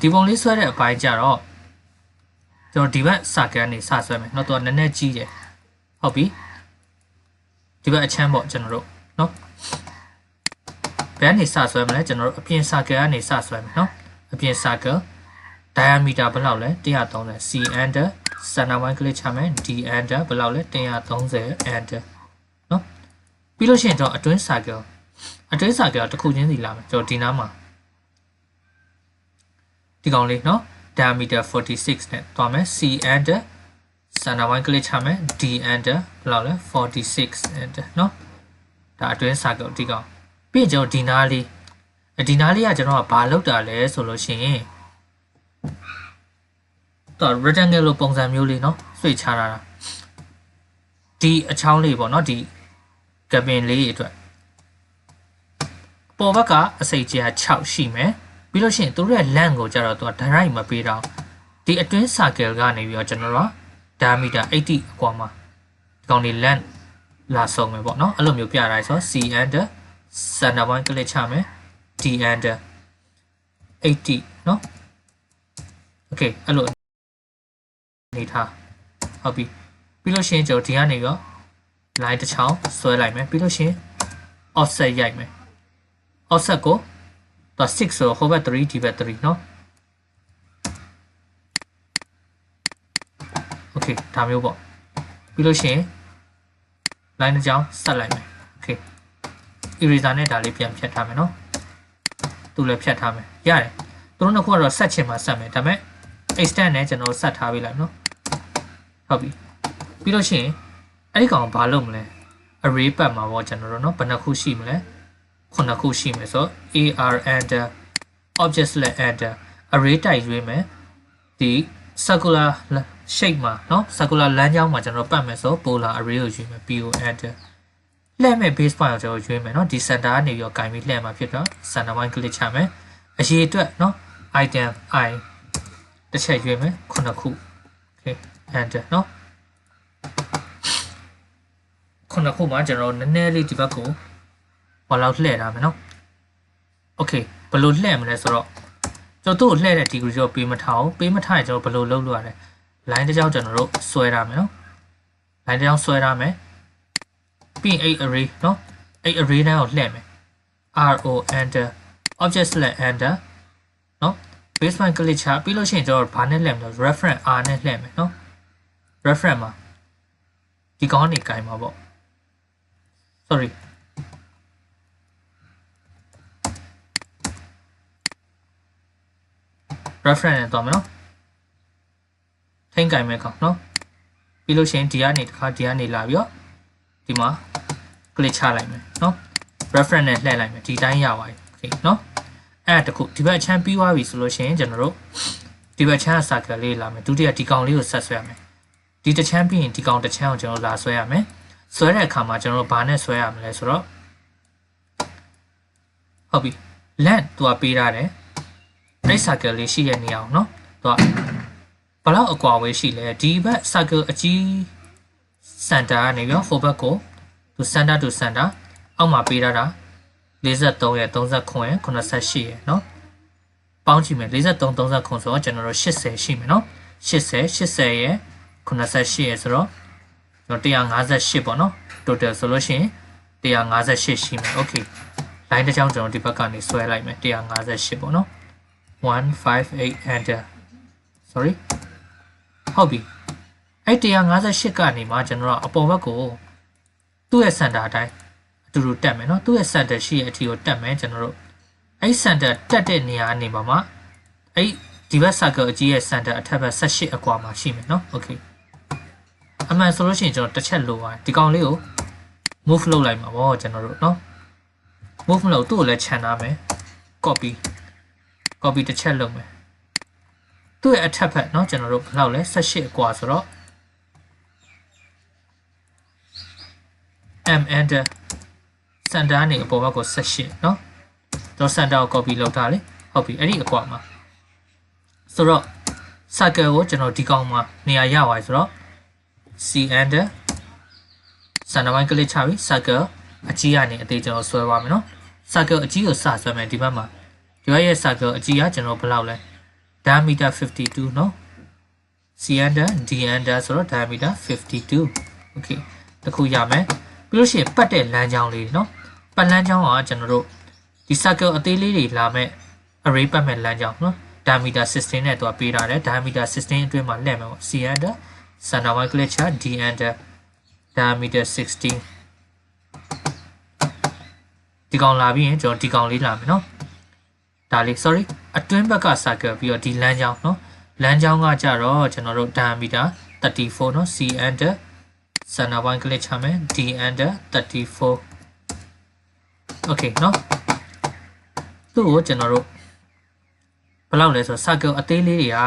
ဒီပုံလေးဆွဲတဲ့အပိုင်းကြတော့ကျွန်တော်ဒီဘက်စာကန်းနေစဆွဲမယ်เนาะသူကနည်းနည်းကြီးတယ်ဟုတ်ပြီဒီဘက်အချမ်းပေါ့ကျွန်တော်တို့เนาะဘယ်ကနေစဆွဲမလဲကျွန်တော်တို့အပြင်စာကန်းကနေစဆွဲမယ်เนาะအပြင်စာကန်း diameter ဘယ်လောက်လဲ130 c enter center one click ချမယ် d enter ဘယ်လောက်လဲ130 enter เนาะပြီးလို့ရှိရင်တော့အတွင်းစာကန်းအတွင်းစာကန်းတစ်ခုချင်းစီလာမယ်ကျွန်တော်ဒီနားမှာ ဒီကောင်လေးเนาะ diameter 46နဲ့တွားမယ် c enter center one click ချမယ် d enter ဘယ်လောက်လဲ46 enter เนาะဒါအတွင်းစာကန်းဒီကောင်ပြီးရင်ကျွန်တော်ဒီနားလေးဒီနားလေးကကျွန်တော်ကဘာလောက်တာလဲဆိုလို့ရှိရင်တော့ rectangle လိုပုံစံမျိုးလေးเนาะဆွေချထားတာဒီအချောင်းလေးပေါ့เนาะဒီကပင်လေးအတွက်ပေါ်ဘက်ကအစိတ်ကြီး6ရှိမယ် ပြီးလို့ရှိရင်သူတို့ရဲ့လန့်ကိုကြတော့သူက direct မပေးတော့ဒီအတွင်း circle ကနေပြီးတော့ကျွန်တော်တို့ diameter 80အကွာမှာဒီကောင်လေး length လာဆုံးမယ်ပေါ့เนาะအဲ့လိုမျိုးပြထားရဆို c under center point click ချမယ် d under 80เนาะ okay အဲ့လိုနေထားဟုတ်ပြီပြီးလို့ရှိရင်ကျွန်တော်ဒီကနေရော line တစ်ချောင်းဆွဲလိုက်မယ်ပြီးလို့ရှိရင် offset ရိုက်မယ် offset ကို တော့6ဆိုဟိုဘက်3ဒီဘက်3เนาะ okay ဒါမျိုးပေါ့ပြီးလို့ရှိရင် line တစ်ချောင်းဆက်လိုက်မယ် okay eraser နဲ့ဒါလေးပြန်ဖြတ်ထားမယ်เนาะသူလည်းဖြတ်ထားမယ်ရတယ်သူတို့နှစ်ခုကတော့ဆက်ချင်မှဆက်မယ်ဒါပေမဲ့ extend နဲ့ကျွန်တော်ဆက်ထားပေးလိုက်เนาะဟုတ်ပြီပြီးလို့ရှိရင်အဲ့ဒီကောင်ဘာလုပ်မလဲ array ပတ်မှာပေါ့ကျွန်တော်တို့เนาะဘယ်နှခုရှိမလဲခုနှ စ်ခုရှိမယ်ဆို ar enter object select enter array type ရွေးမယ်ဒီ circular shape မှာเนาะ circular လမ်းကြောင်းမှာကျွန်တော်ပတ်မယ်ဆို polar array ကိုရွေးမယ် po enter လှည့်မဲ့ base point ကိုကျွန်တော်ရွေးမယ်เนาะဒီ center ကနေပြီးတော့ကင်ပြီးလှည့်မှာဖြစ်တော့ center point click ချမယ်အရေးအတွက်เนาะ item i တစ်ချက်ရွေးမယ်ခုနှစ်ခု okay enter เนาะခုနှစ်ခုမှာကျွန်တော်နည်းနည်းလေးဒီဘက်ကို ဘာလို့လှည့်ထားမယ်เนาะ okay ဘယ်လိုလှည့်မလဲဆိုတော့ကျွန်တော်တို့လှည့်တဲ့ degree ကိုပေးမထားဘူးပေးမထားရင်ကျွန်တော်ဘယ်လိုလုပ်လို့ရလဲ line တစ်ကြောင်းကျွန်တော်တို့ဆွဲထားမယ်เนาะ line တစ်ကြောင်းဆွဲထားမယ်ပြီးရင်8 array เนาะ8 array တိုင်းကိုလှည့်မယ် ro enter object select enter เนาะ baseline click ချပြီးလို့ရှိရင်ကျွန်တော်ဘာနဲ့လှည့်မလဲ reference r နဲ့လှည့်မယ်เนาะ reference မှာဒီကောင်းနေကြိုင်မှာပေါ့ sorry reference နဲ့သွားမယ်နော်ထိမ့်ကင်မဲ့ကောင်နော်ပြီးလို့ရှိရင်ဒီကနေတစ်ခါဒီကနေလာပြီးတော့ဒီမှာ click ချလိုက်မယ်နော် reference နဲ့လှည့်လိုက်မယ်ဒီတိုင်းရပါတယ် okay နော်အဲ့တခုဒီဘက်ချမ်းပြီးသွားပြီဆိုလို့ရှိရင်ကျွန်တော်တို့ဒီဘက်ချမ်းအစာကလေးလာမယ်ဒုတိယဒီကောင်လေးကိုဆက်ဆွဲရမယ်ဒီတစ်ချမ်းပြီးရင်ဒီကောင်တစ်ချမ်းကိုကျွန်တော်လာဆွဲရမယ်ဆွဲတဲ့အခါမှာကျွန်တော်တို့ဘာနဲ့ဆွဲရမလဲဆိုတော့ဟုတ်ပြီ land သူကပေးထားတယ် အဲ့ circle လေးရှိရဲ့နေအောင်เนาะသူကဘယ်လောက်အကွာဝေးရှိလဲဒီဘက် circle အကြီး center ကနေပြီးတော့ full back ကိုသူ center to center အောက်မှာပေးထားတာ43ရဲ့39ရဲ့88ရဲ့เนาะပေါင်းကြည့်မယ်43 39ဆိုတော့ကျွန်တော်တို့80ရှိမယ်เนาะ80 80ရဲ့88ရဲ့ဆိုတော့ကျွန်တော်158ပေါ့เนาะ total ဆိုလို့ရှိရင်158ရှိမယ် okay line တစ်ချောင်းကျွန်တော်ဒီဘက်ကနေဆွဲလိုက်မယ်158ပေါ့เนาะ 158 enter sorry ဟုတ်ပြီအဲ့158ကနေမှကျွန်တော်ကအပေါ်ဘက်ကိုသူ့ရဲ့ center အတိုင်းအတူတူတက်မယ်နော်သူ့ရဲ့ center ရှိတဲ့အထိကိုတက်မယ်ကျွန်တော်တို့အဲ့ center တက်တဲ့နေရာနေပါမှာအဲ့ဒီဘက် circle အကြီးရဲ့ center အထက်ဘက်18အကွာမှာရှိမယ်နော် okay အမှန်ဆိုလို့ရှိရင်ကျွန်တော်တစ်ချက်လိုပါတယ်ဒီကောင်လေးကို move လုပ်လိုက်မှာပေါ့ကျွန်တော်တို့နော် move လုပ်သူ့ကိုလည်းခြံထားမယ် copy copy တစ်ချက်လုပ်မယ်သူ့ရဲ့အထက်ဘက်เนาะကျွန်တော်တို့ဘယ်လောက်လဲ18အကွာဆိုတော့ m enter center နေအပေါ်ဘက်ကို18เนาะကျွန်တော် center ကို copy လုပ်ထားလေဟုတ်ပြီအဲ့ဒီအကွာမှာဆိုတော့ circle ကိုကျွန်တော်ဒီကောင်မှာနေရာရပါတယ်ဆိုတော့ c enter center line click ချပြီး circle အကြီးကနေအသေးကျွန်တော်ဆွဲပါမယ်เนาะ circle အကြီးကိုစဆွဲမယ်ဒီဘက်မှာ ဒီဘက်ရဲ့ circle အကြီးကကျွန်တော်ဘယ်လောက်လဲ diameter 52เนาะ c under d under ဆိုတော့ diameter 52 okay တခုရမယ်ပြီးလို့ရှိရင်ပတ်တဲ့လမ်းကြောင်းလေးเนาะပတ်လမ်းကြောင်းကကျွန်တော်တို့ဒီ circle အသေးလေးတွေလာမဲ့ array ပတ်မဲ့လမ်းကြောင်းเนาะ diameter 16နဲ့သူကပေးထားတယ် diameter 16အတွင်းမှာလှည့်မယ်ပေါ့ c under center one glitcher d under diameter 16ဒီကောင်လာပြီးရင်ကျွန်တော်ဒီကောင်လေးလာမယ်เนาะ ဒါလေး sorry အတွင်းဘက်က circle ပြီးတော့ဒီလမ်းကြောင်းเนาะလမ်းကြောင်းကကြတော့ကျွန်တော်တို့ diameter 34เนาะ c under center one click ချမယ် d under 34 okay เนาะသူ့ကိုကျွန်တော်တို့ဘယ်လောက်လဲဆိုတော့ circle အသေးလေးတွေက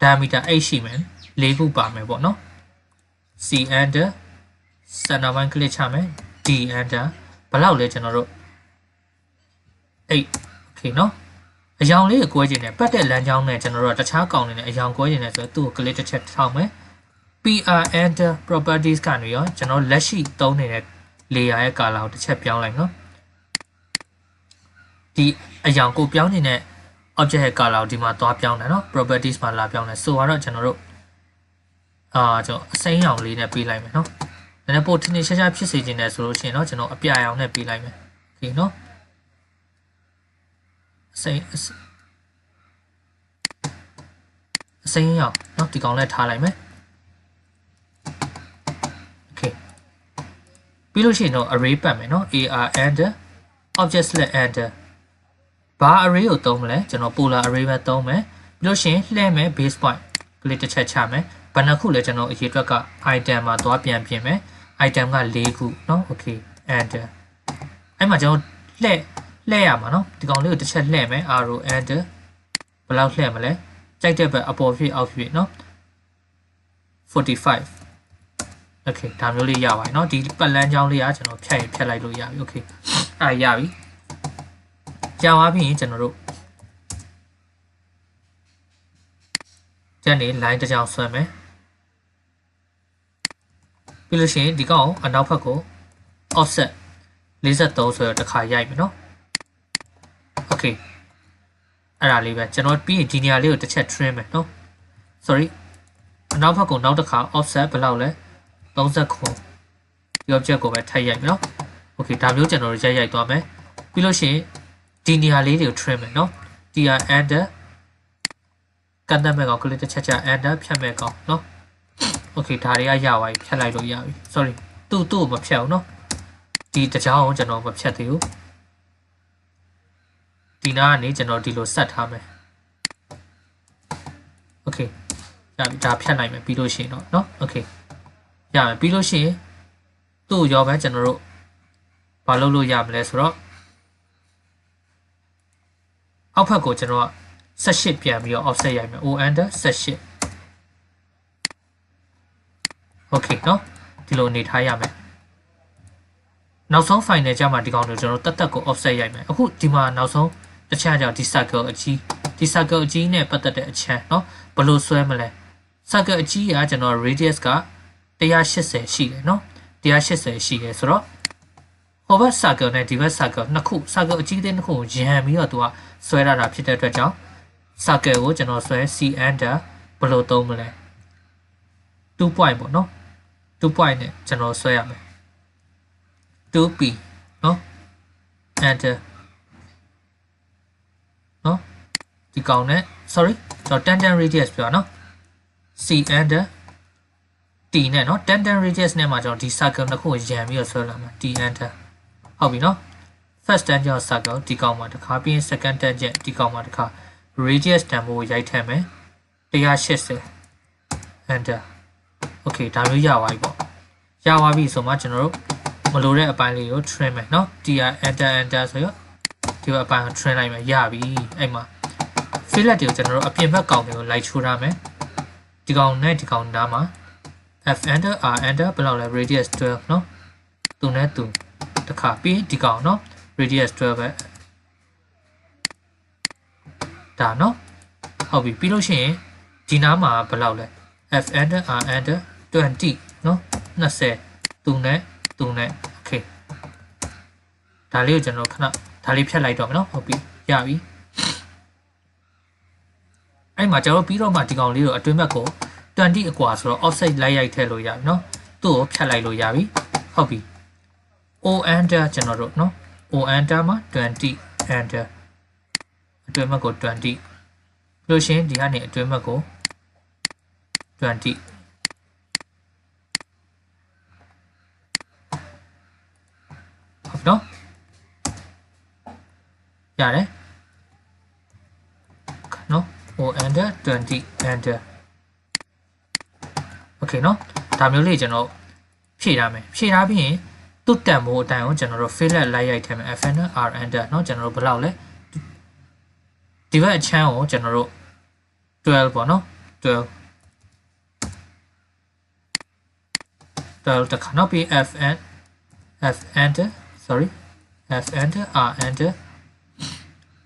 diameter 8ရှိမယ်၄ခုပါမယ်ပေါ့เนาะ c under center one click ချမယ် d under ဘယ်လောက်လဲကျွန်တော်တို့ 8 okay เนาะအယောင်လေးကိုကွဲခြင်းနဲ့ပတ်တဲ့လမ်းကြောင်းနဲ့ကျွန်တော်တို့ကတခြားကောင်တွေနဲ့အယောင်ကွဲခြင်းနဲ့ဆိုတော့သူ့ကို click တစ်ချက်ထောက်မယ် PR enter properties ကနေရောကျွန်တော်လက်ရှိသုံးနေတဲ့ layer ရဲ့ color ကိုတစ်ချက်ပြောင်းလိုက်နော်ဒီအယောင်ကိုပြောင်းနေတဲ့ object ရဲ့ color ကိုဒီမှာသွားပြောင်းတယ်နော် properties မှာလာပြောင်းတယ်ဆိုတော့ကျွန်တော်တို့အာကျွန်တော်အစိမ်းရောင်လေးနဲ့ပေးလိုက်မယ်နော်နည်းနည်းပိုထင်းထင်းရှားရှားဖြစ်စေခြင်းနဲ့ဆိုလို့ရှိရင်တော့ကျွန်တော်အပြာရောင်နဲ့ပေးလိုက်မယ်โอเคနော် အစိမ်းအစိမ်းအစိမ်းရောင်နော်ဒီကောင်လည်းထားလိုက်မယ် okay ပြီးလို့ရှိရင်တော့ array ပတ်မယ်နော် ar and object select and ဘာ array ကိုသုံးမလဲကျွန်တော် polar array ပဲသုံးမယ်ပြီးလို့ရှိရင်လှည့်မယ် base point ကလေးတစ်ချက်ချမယ်ဘယ်နှခုလဲကျွန်တော်အရေးအတွက်က item မှာသွားပြန်ပြင်မယ် item က၄ခုเนาะ okay and အဲ့မှာကျွန်တော်လှည့် လှည့်ရမှာเนาะဒီကောင်လေးကိုတစ်ချက်လှည့်မယ် arrow and ဘယ်လောက်လှည့်မလဲကြိုက်တဲ့ဘက်အပေါ်ဖြစ်အောက်ဖြစ်เนาะ45 okay ဒါမျိုးလေးရပါတယ်เนาะဒီပတ်လန်းချောင်းလေးကကျွန်တော်ဖြတ်ရင်ဖြတ်လိုက်လို့ရပြီ okay အဲ့ရပြီကြာသွားပြီကျွန်တော်တို့ကျန်နေ line တစ်ကြောင်ဆွဲမယ်ပြီးလို့ရှိရင်ဒီကောင်အနောက်ဘက်ကို offset 43ဆိုတော့တစ်ခါရိုက်မယ်เนาะ okay အဲ့ဒါလေးပဲကျွန်တော်ပြီးရင်ဒီနေရာလေးကိုတစ်ချက် trim မယ်နော် sorry အနောက်ဘက်ကိုနောက်တစ်ခါ offset ဘယ်လောက်လဲ39ဒီ object ကိုပဲထပ်ရိုက်မယ်နော် okay ဒါမျိုးကျွန်တော်ရိုက်ရိုက်သွားမယ်ပြီးလို့ရှိရင်ဒီနေရာလေးတွေကို trim မယ်နော် tr enter ကတ်တက်မဲ့ကောင် click တစ်ချက်ချ enter ဖြတ်မဲ့ကောင်နော် okay ဒါတွေကရပါပြီဖြတ်လိုက်လို့ရပြီ sorry သူ့သူ့ကိုမဖြတ်အောင်နော်ဒီတကြောင်ကျွန်တော်မဖြတ်သေးဘူး ဒီနာကနေကျွန်တော်ဒီလိုဆက်ထားမယ် okay ဒါဒါဖြတ်နိုင်မယ်ပြီးလို့ရှိရင်တော့เนาะ okay ရမယ်ပြီးလို့ရှိရင်သူ့ကိုရောပဲကျွန်တော်တို့ဘာလုပ်လို့ရမလဲဆိုတော့အောက်ဖက်ကိုကျွန်တော်က18ပြန်ပြီးတော့ offset ရိုက်မယ် o under 18 okay เนาะဒီလိုနေထားရမယ် နောက်ဆုံး final ကြမှာဒီကောင်တို့ကျွန်တော်တက်တက်ကို offset ရိုက်မယ်အခုဒီမှာနောက်ဆုံးတစ်ချမ်းကြောင့်ဒီ circle အကြီးဒီ circle အကြီးနဲ့ပတ်သက်တဲ့အချမ်းเนาะဘယ်လိုဆွဲမလဲ circle အကြီးကကျွန်တော် radius က180ရှိတယ်เนาะ180ရှိတယ်ဆိုတော့ဟိုဘက် circle နဲ့ဒီဘက် circle နှစ်ခု circle အကြီးသေးနှစ်ခုကိုရန်ပြီးတော့သူကဆွဲရတာဖြစ်တဲ့အတွက်ကြောင့် circle ကိုကျွန်တော်ဆွဲ c under ဘယ်လိုသုံးမလဲ2 point ပေါ့နော်2 point နဲ့ကျွန်တော်ဆွဲရမယ် 2p နော် enter နော်ဒီကောင်နဲ့ sorry ကျွန်တော် tangent radius ပြောနော် c enter t နဲ့နော် tangent radius နဲ့မှာကျွန်တော်ဒီ circle နှစ်ခုကိုရန်ပြီးတော့ဆွဲလာမှာ t enter ဟုတ်ပြီနော် first tangent circle ဒီကောင်မှာတစ်ခါပြီးရင် second tangent ဒီကောင်မှာတစ်ခါ radius တန်ဖိုးကိုရိုက်ထည့်မယ်180 enter okay ဒါမျိုးရပါပြီပေါ့ရပါပြီဆိုမှကျွန်တော်တို့ မလိုတဲ့အပိုင်းလေးကို trim မယ်เนาะ tr enter enter ဆိုရဒီအပိုင်းကို trim လိုက်မယ်ရပြီအဲ့မှာ fillet တွေကိုကျွန်တော်တို့အပြင်ဘက်ကောင်တွေကိုလိုက်ချိုးထားမယ်ဒီကောင်နဲ့ဒီကောင်နားမှာ f enter r enter ဘယ်လောက်လဲ radius 12เนาะသူနဲ့သူတစ်ခါပြီးဒီကောင်เนาะ radius 12ပဲဒါเนาะဟုတ်ပြီပြီးလို့ရှိရင်ဒီနားမှာဘယ်လောက်လဲ f enter r enter 20เนาะ20သူနဲ့ သူနဲ့ okay ဒါလေးကိုကျွန်တော်ခဏဒါလေးဖြတ်လိုက်တော့မယ်နော်ဟုတ်ပြီရပြီအဲ့မှာကျွန်တော်ပြီးတော့မှဒီကောင်လေးကိုအတွင်းဘက်ကို20အကွာဆိုတော့ offset လိုက်ရိုက်ထည့်လို့ရပြီနော်သူ့ကိုဖြတ်လိုက်လို့ရပြီဟုတ်ပြီ o enter ကျွန်တော်တို့နော် o enter မှာ20 enter အတွင်းဘက်ကို20လို့ရှင်ဒီကနေအတွင်းဘက်ကို20 ဟုတ်ပြီเนาะရတယ်နော် o enter 20 enter okay နော်ဒါမျိုးလေးကျွန်တော်ဖြည့်ထားမယ်ဖြည့်ထားပြီးရင်သူ့တန်မိုးအတိုင်းကိုကျွန်တော်တို့ fillet လိုက်ရိုက်ထည့်မယ် fn r enter เนาะကျွန်တော်တို့ဘယ်လောက်လဲဒီဘက်အချမ်းကိုကျွန်တော်တို့12ပေါ့နော်12 12တခါနောက်ပြီး fn f enter sorry f enter r enter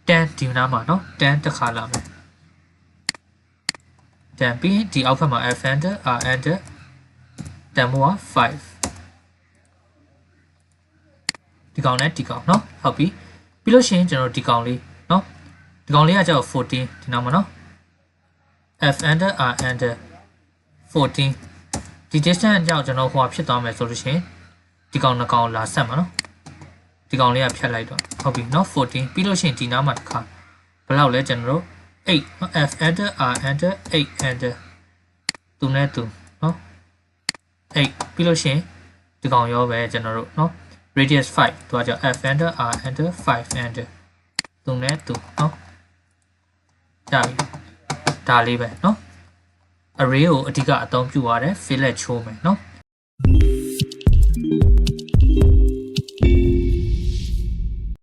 10ဒီနားမှာเนาะ10တခါလာမယ်10ပြီးရင်ဒီအောက်ဖက်မှာ f enter r enter 10မိုးက5ဒီကောင်နဲ့ဒီကောင်เนาะဟုတ်ပြီပြီးလို့ရှိရင်ကျွန်တော်ဒီကောင်လေးเนาะဒီကောင်လေးကကျတော့14ဒီနားမှာเนาะ f enter r enter 14ဒီ distance ကြောင့်ကျွန်တော်ဟိုဖြစ်သွားမယ်ဆိုလို့ရှိရင်ဒီကောင်နှစ်ကောင်လာဆက်မှာเนาะ ဒီကောင်လေးကဖြတ်လိုက်တော့ဟုတ်ပြီเนาะ14ပြီးလို့ရှိရင်ဒီနားမှာတစ်ခါဘယ်လောက်လဲကျွန်တော်တို့8 f enter r enter 8 enter သူနဲ့သူเนาะ8ပြီးလို့ရှိရင်ဒီကောင်ရောပဲကျွန်တော်တို့เนาะ radius 5သူကကြောင့် f enter r enter 5 enter သူနဲ့သူเนาะကြပြီဒါလေးပဲเนาะ array ကိုအဓိကအသုံးပြုရတယ် fillet ချိုးမယ်เนาะ